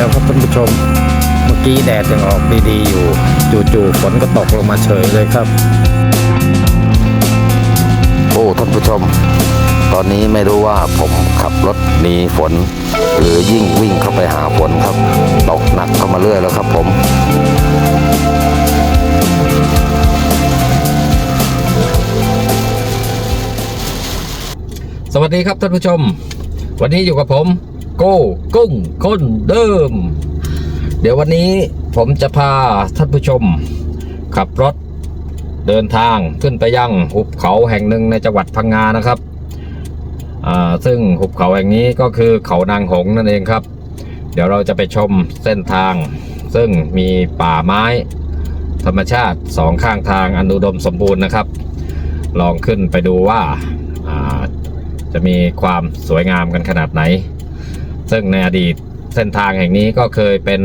แล้วครับท่านผู้ชม เมื่อกี้แดดยังออกดีๆอยู่ จู่ๆฝนก็ตกลงมาเฉยเลยครับ โอ้ท่านผู้ชม ตอนนี้ไม่รู้ว่าผมขับรถหนีฝน หรือยิ่งวิ่งเข้าไปหาฝนครับ ตกหนักเข้ามาเรื่อยแล้วครับผมสวัสดีครับท่านผู้ชม วันนี้อยู่กับผม โก้กุ้งคนเดิม เดี๋ยววันนี้ผมจะพาท่านผู้ชม ขับรถเดินทางขึ้นไปยังหุบเขาแห่งหนึ่งในจังหวัดพังงานะครับซึ่งหุบเขาแห่งนี้ก็คือเขานางหงส์นั่นเองครับ เดี๋ยวเราจะไปชมเส้นทาง ซึ่งมีป่าไม้ ธรรมชาติสองข้างทางอันอุดมสมบูรณ์นะครับ ลองขึ้นไปดูว่าอ่าจะมีความสวยงามกันขนาดไหน ซึ่งในอดีตเส้นทางแห่งนี้ก็เคยเป็น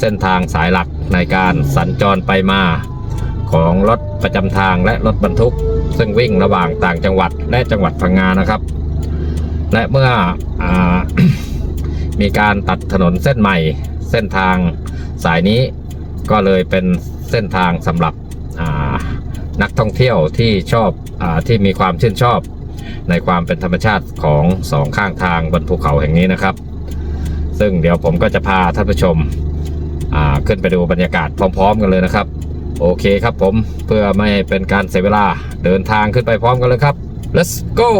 เส้นทางสายหลักในการสัญจรไปมา ของรถประจำทางและรถบรรทุก ซึ่งวิ่งระหว่างต่างจังหวัดและจังหวัดพังงานะครับ และเมื่ออมีการตัดถนนเส้นใหม่ เส้นทางสายนี้ก็เลยเป็นเส้นทางสำหรับนักท่องเที่ยวที่ชอบอที่มีความชื่นชอบ ในความเป็นธรรมชาติของสองข้างทางบนภูเขาแห่งนี้นะครับ ซึ่งเดี๋ยวผมก็จะพาท่านผู้ชมขึ้นไปดูบรรยากาศพร้อม ๆ กันเลยนะครับ โอเคครับผมเพื่อไม่ให้เป็นการเสียเวลาเดินทางขึ้นไปพร้อมกันเลยครับ let's go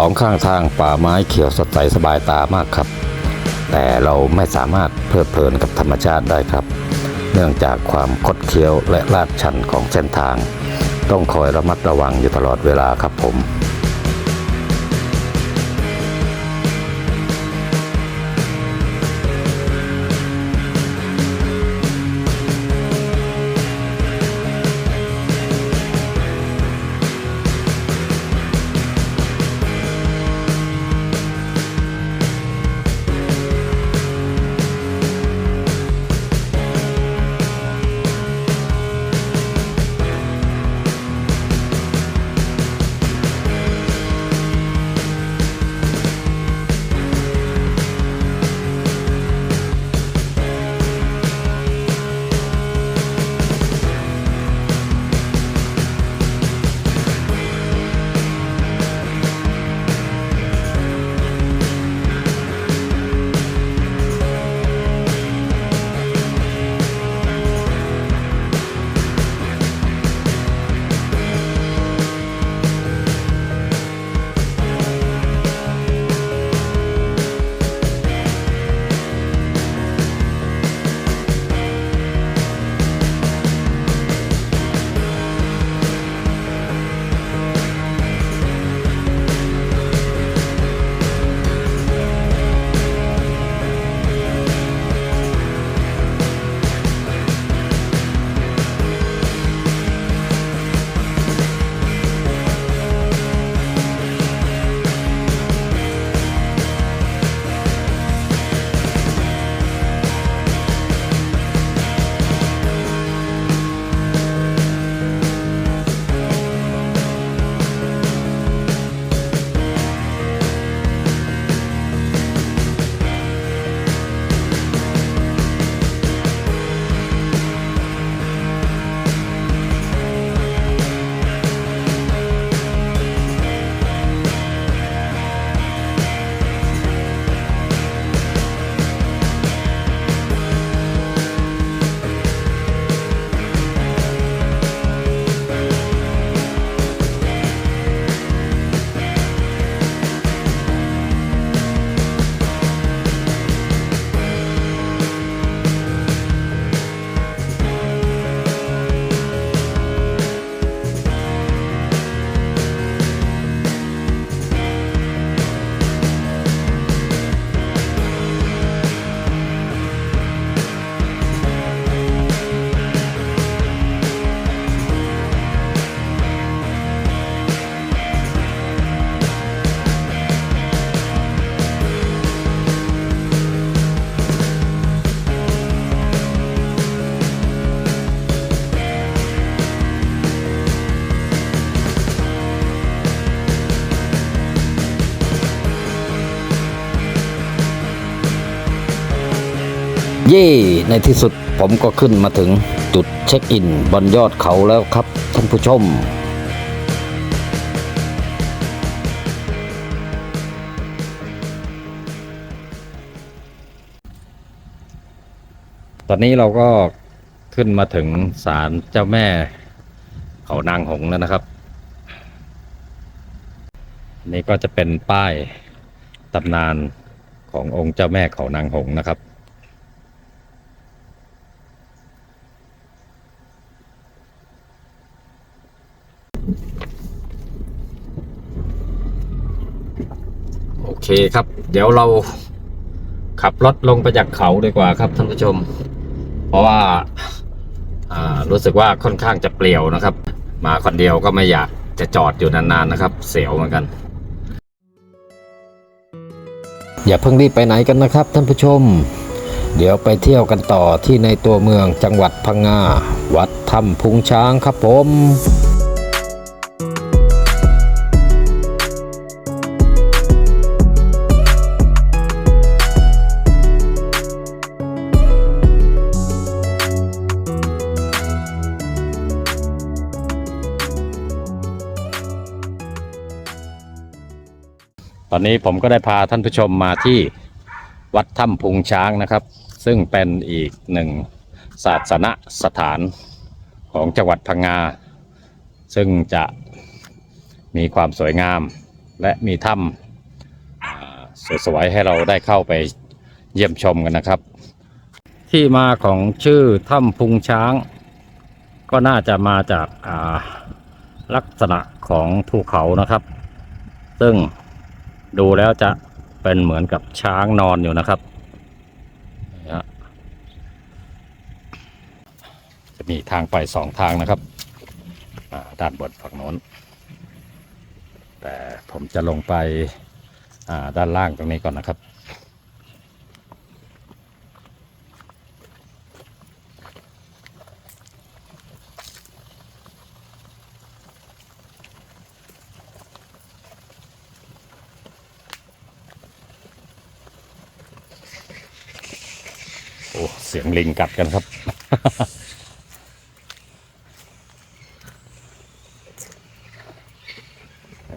สองข้างทางป่าไม้เขียวสดใสสบายตามากครับ แต่เราไม่สามารถเพลิดเพลินกับธรรมชาติได้ครับ เนื่องจากความคดเคี้ยวและลาดชันของเส้นทาง ต้องคอยระมัดระวังอยู่ตลอดเวลาครับผม เย่ในที่สุดผมก็ขึ้นมาถึงจุดเช็คอินบนยอดเขาแล้วครับท่านผู้ชม ตอนนี้เราก็ขึ้นมาถึงศาลเจ้าแม่เขานางหงแล้วนะครับ นี่ก็จะเป็นป้ายตำนานขององค์เจ้าแม่เขานางหงนะครับ เคครับ เดี๋ยวเราขับรถลงไปจากเขาดีกว่าครับท่านผู้ชม เพราะว่าารู้สึกว่าค่อนข้างจะเปลี่ยวนะครับ มาคนเดียวก็ไม่อยากจะจอดอยู่นานๆนะครับ เสียวเหมือนกัน อย่าเพิ่งรีบไปไหนกันนะครับท่านผู้ชม เดี๋ยวไปเที่ยวกันต่อที่ในตัวเมืองจังหวัดพังงา วัดถ้ำพุงช้างครับผม อนนี้ผมก็ได้พาท่านผู้ชมมาที่วัดถ้ำพุงช้างนะครับ ซึ่งเป็นอีกหนึ่งศาสนสถานของจังหวัดพังงา ซึ่งจะมีความสวยงามและมีถ้ำสวยๆให้เราได้เข้าไปเยี่ยมชมกันนะครับ ที่มาของชื่อถ้ำพุงช้าง ก็น่าจะมาจากาลักษณะของภูเขานะครับ ซึ่ง ดูแล้วจะเป็นเหมือนกับช้างนอนอยู่นะครับ จะมีทางไปสองทางนะครับ ด้านบนฝั่งโน้น แต่ผมจะลงไปด้านล่างตรงนี้ก่อนนะครับ โอ้ เสียงลิง กัดกันครับ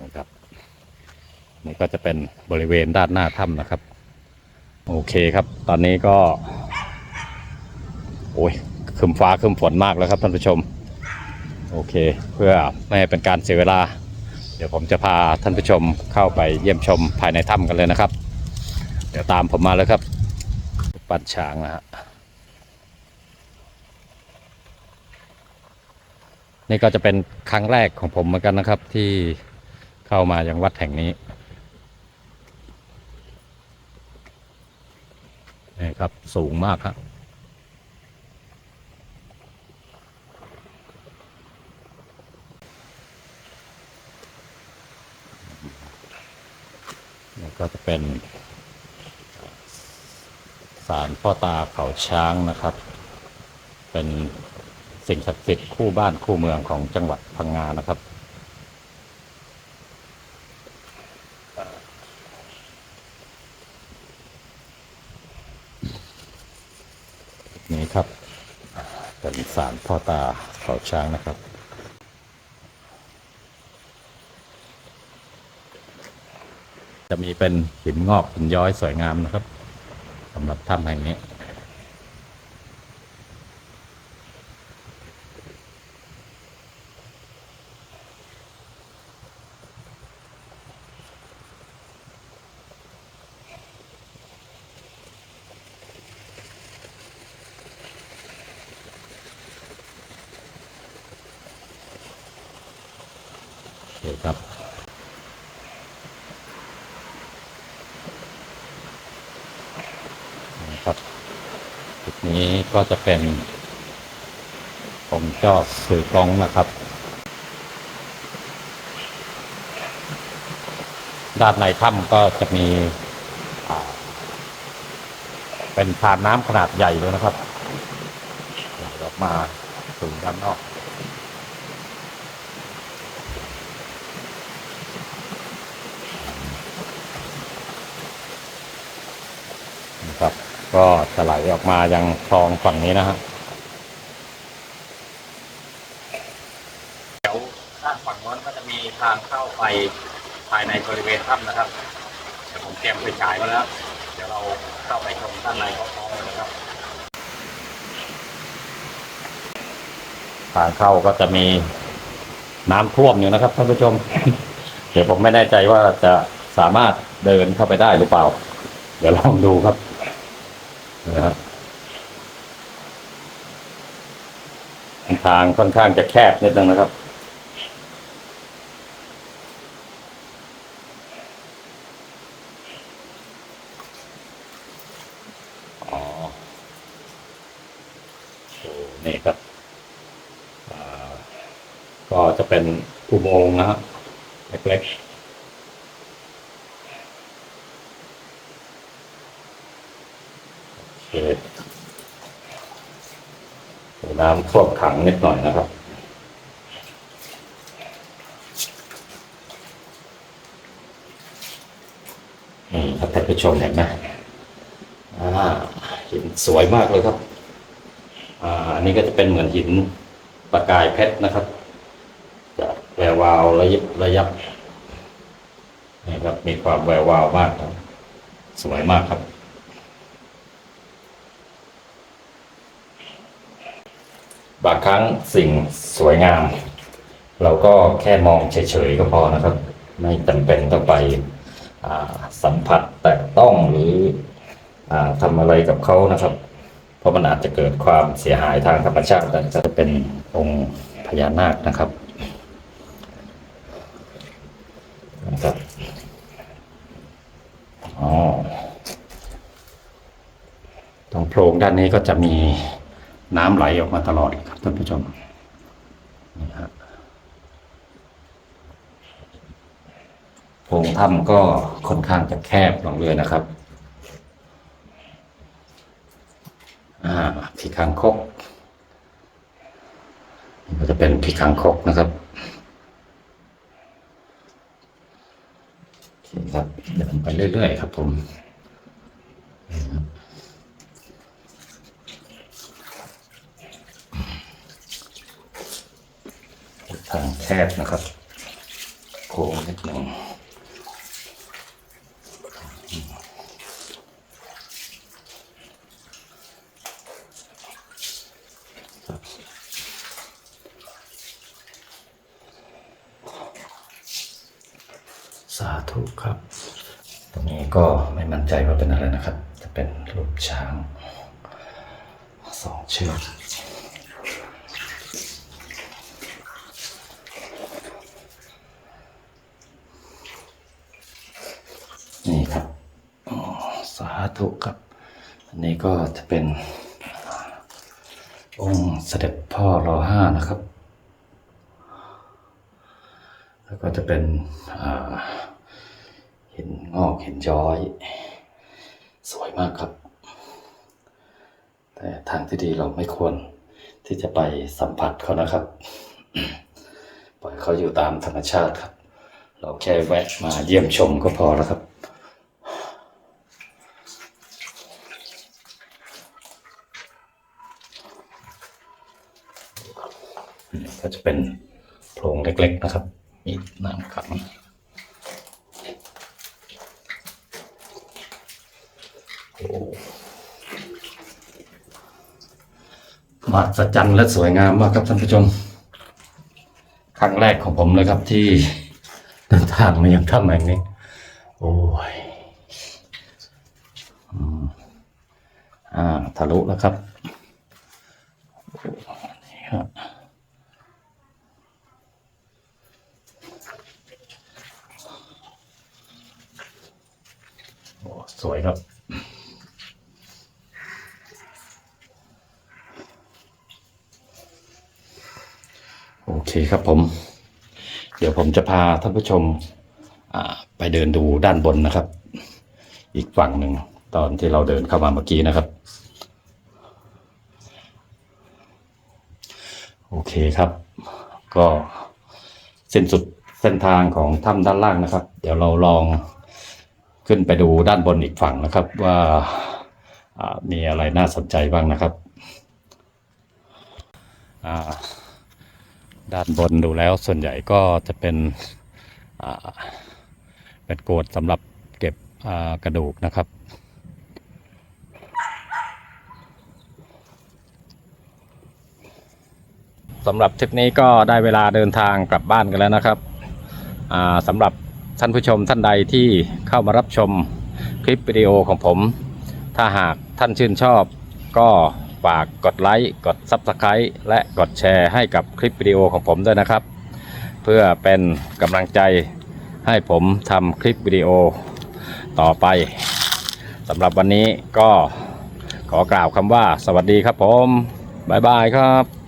นะครับ นี่ก็จะเป็นบริเวณด้านหน้าถ้ำนะครับ โอเคครับ ตอนนี้ก็ โอ้ยคึมฟ้าคึมฝนมากแล้วครับท่านผู้ชม โอเค เพื่อไม่ให้เป็นการเสียเวลา เดี๋ยวผมจะพาท่านผู้ชมเข้าไปเยี่ยมชมภายในถ้ำกันเลยนะครับ เดี๋ยวตามผมมาเลยครับ ปั้นช้างนะฮะ นี่ก็จะเป็นครั้งแรกของผมเหมือนกันนะครับที่เข้ามายังวัดแห่งนี้นี่ครับสูงมากครับนี่ก็จะเป็นศาลพ่อตาเขาช้างนะครับ เป็น สิ่งศักดิ์สิทธิ์คู่บ้านคู่เมืองของจังหวัดพังงานะครับ นี่ครับเป็นศาลพ่อตาเขาช้างนะครับจะมีเป็นหินงอกหินย้อยสวยงามนะครับสำหรับถ้ำแห่งนี้ โอเคครับ นะครับจุด นี้ก็จะเป็น ผมจอสื่อกล้องนะครับ ด้านในถ้ำก็จะมี เป็นทานน้ำขนาดใหญ่เลยนะครับลออกมาสู่ด้านนอก นะครับ ก็จะจะไหลออกมายังคลองฝั่งนี้นะฮะเดี๋ยวด้านฝั่งโน้นก็จะมีทางเข้าไปภายในบริเวณถ้ำนะครับ เดี๋ยวผมเตรียมไฟฉายมาแล้ว เดี๋ยวเราเข้าไปชมด้านในพร้อมๆกันนะครับ ทางเข้าก็จะมีน้ำท่วมอยู่นะครับท่านผู้ชม เดี๋ยวผมไม่แน่ใจว่าจะสามารถเดินเข้าไปได้หรือเปล่า เดี๋ยวลองดูครับ นะทางค่อนข้างจะแคบนิดนึงนะครับ อ๋อโอ้นี่ครับก็จะเป็นอุโมงค์นะฮะเล็กๆโอเค น้ำท่วมขังนิดหน่อยนะครับนี่ครับท่านผู้ชมเห็นไหมอ่าหินสวยมากเลยครับ อ่า อันนี้ก็จะเป็นเหมือนหินประกายเพชรนะครับจะแวววาวระยิบระยับนี่ครับมีความแวววาวมากครับ สวยมากครับ บางครั้งสิ่งสวยงาม เราก็แค่มองเฉยๆก็พอนะครับ ไม่จำเป็นต้องไปสัมผัสแตะต้องหรืออทำอะไรกับเขานะครับ เพราะมันอาจจะเกิดความเสียหายทางธรรมชาติได้ก็จะเป็นองค์พญานาคนะครับนะครับอ๋อตรงโพรงด้านนี้ก็จะมี น้ำไหลออกมาตลอดครับท่านผู้ชมนี่ฮะโพรงถ้ำก็ค่อนข้างจะแคบลงเรือยนะครับอ่าผีคางคกนี่ก็จะเป็นผีคางคกนะครับครับเดินไปเรื่อยๆครับผมทางแค บนะครับ โค้งนิดหนึ่งสาธุครับ ตรงนี้ก็ไม่มั่นใจว่าเป็นอะไรนะครับ จะเป็นรูปช้างสองเชือกนี่ครับอ๋อสา ธุครับ อันนี้ก็จะเป็นองค์เสด็จพ่อรอห้านะครับ แล้วก็จะเป็นอ่าหินงอกหินย้อย สวยมากครับ แต่ทางที่ดีเราไม่ควรที่จะไปสัมผัสเขานะครับ ปล่อยเขาอยู่ตามธรรมชาติครับ เราแค่แวะมาเยี่ยมชมก็พอแล้วครับ ก็จะเป็นโพรงเล็กๆนะครับ มีน้ำขังโอ้มหัศจรรย์และสวยงามมากครับท่านผู้ชม ครั้งแรกของผมเลยครับที่เดินทางมายังถ้ำแห่งนี้ โอ้ยอ่าทะลุแล้วครับโอ้นี่ครับ โอ้สวย ครับ โอเคครับผม เดี๋ยวผมจะพาท่านผู้ชมไปเดินดูด้านบนนะครับ อีกฝั่งหนึ่งตอนที่เราเดินเข้ามาเมื่อกี้นะครับ โอเคครับ ก็เส้นสุดเส้นทางของถ้ำด้านล่างนะครับ เดี๋ยวเราลอง ขึ้นไปดูด้านบนอีกฝั่งนะครับ ว่ามีอะไรน่าสนใจบ้างนะครับ ด้านบนดูแล้วส่วนใหญ่ก็จะเป็นเป็นโกดสำหรับเก็บกระดูกนะครับสำหรับทริปนี้ก็ได้เวลาเดินทางกลับบ้านกันแล้วนะครับสำหรับ ท่านผู้ชมท่านใดที่เข้ามารับชมคลิปวิดีโอของผม ถ้าหากท่านชื่นชอบ ก็ฝากกดไลค์กด Subscribe และกดแชร์ให้กับคลิปวิดีโอของผมด้วยนะครับ เพื่อเป็นกำลังใจให้ผมทำคลิปวิดีโอต่อไปสำหรับวันนี้ก็ขอกล่าวคำว่าสวัสดีครับผม บ๊ายบายครับ